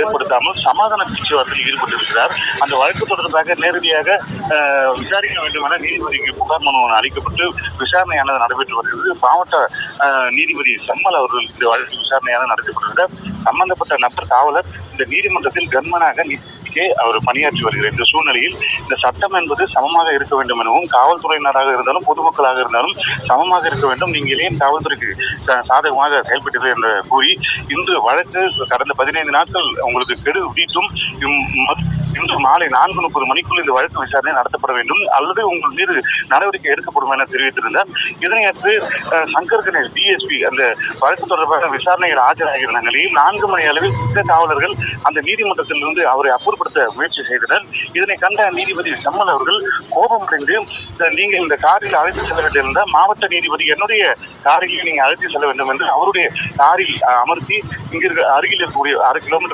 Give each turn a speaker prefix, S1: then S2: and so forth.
S1: ஏற்படுத்தாமல் சமாதான பேச்சுவார்த்தையில் ஈடுபட்டிருக்கிறார். அந்த வழக்கு தொடர்பாக நேரடியாக விசாரிக்க வேண்டும் என நீதிபதிக்கு புகார் மனு ஒன்று அளிக்கப்பட்டு விசாரணையானது நடைபெற்று வருகிறது. மாவட்ட நீதிபதி சம்மல் அவர்கள் இந்த வழக்கு விசாரணையானது நடத்தப்பட்டிருக்கிறார். சம்பந்தப்பட்ட நபர் காவலர் இந்த நீதிமன்றத்தில் கண்மனாக நீதிக்கே அவர் பணியாற்றி வருகிறார் இந்த சூழ்நிலையில் இந்த சட்டம் என்பது சமமாக இருக்க வேண்டும் எனவும் காவல்துறையினராக இருந்தாலும் பொதுமக்களாக இருந்தாலும் சமமாக இருக்க வேண்டும். நீங்கள் ஏன் காவல்துறைக்கு சாதகமாக செயல்பட்டது என்று கூறி இன்று வழக்கு கடந்த பதினைந்து நாட்கள் உங்களுக்கு கெடு வீட்டும் மத்- இன்று மாலை நான்கு முப்பது மணிக்குள் இந்த வழக்கு விசாரணை நடத்தப்பட வேண்டும். அல்லது உங்கள் மீது நடவடிக்கை எடுக்கப்படும் என தெரிவித்திருந்தார். இதனையடுத்து சங்கர் கணேஷ் டிஎஸ்பி அந்த வழக்கு தொடர்பாக விசாரணையில் ஆஜராகியிருந்த நிலையில் நான்கு மணி அளவில் சித்த காவலர்கள் அந்த நீதிமன்றத்திலிருந்து அவரை அப்புறப்படுத்த முயற்சி செய்தனர். இதனை கண்ட நீதிபதி சம்மல் அவர்கள் கோபமடைந்து அடைந்து நீங்கள் இந்த காரில் அழைத்து செல்ல வேண்டியிருந்தால் மாவட்ட நீதிபதி என்னுடைய காரில் நீங்கள் அழைத்து செல்ல வேண்டும் என்று அவருடைய காரில் அமர்த்தி இங்கிருக்க அருகில் இருக்கக்கூடிய அரை கிலோமீட்டர்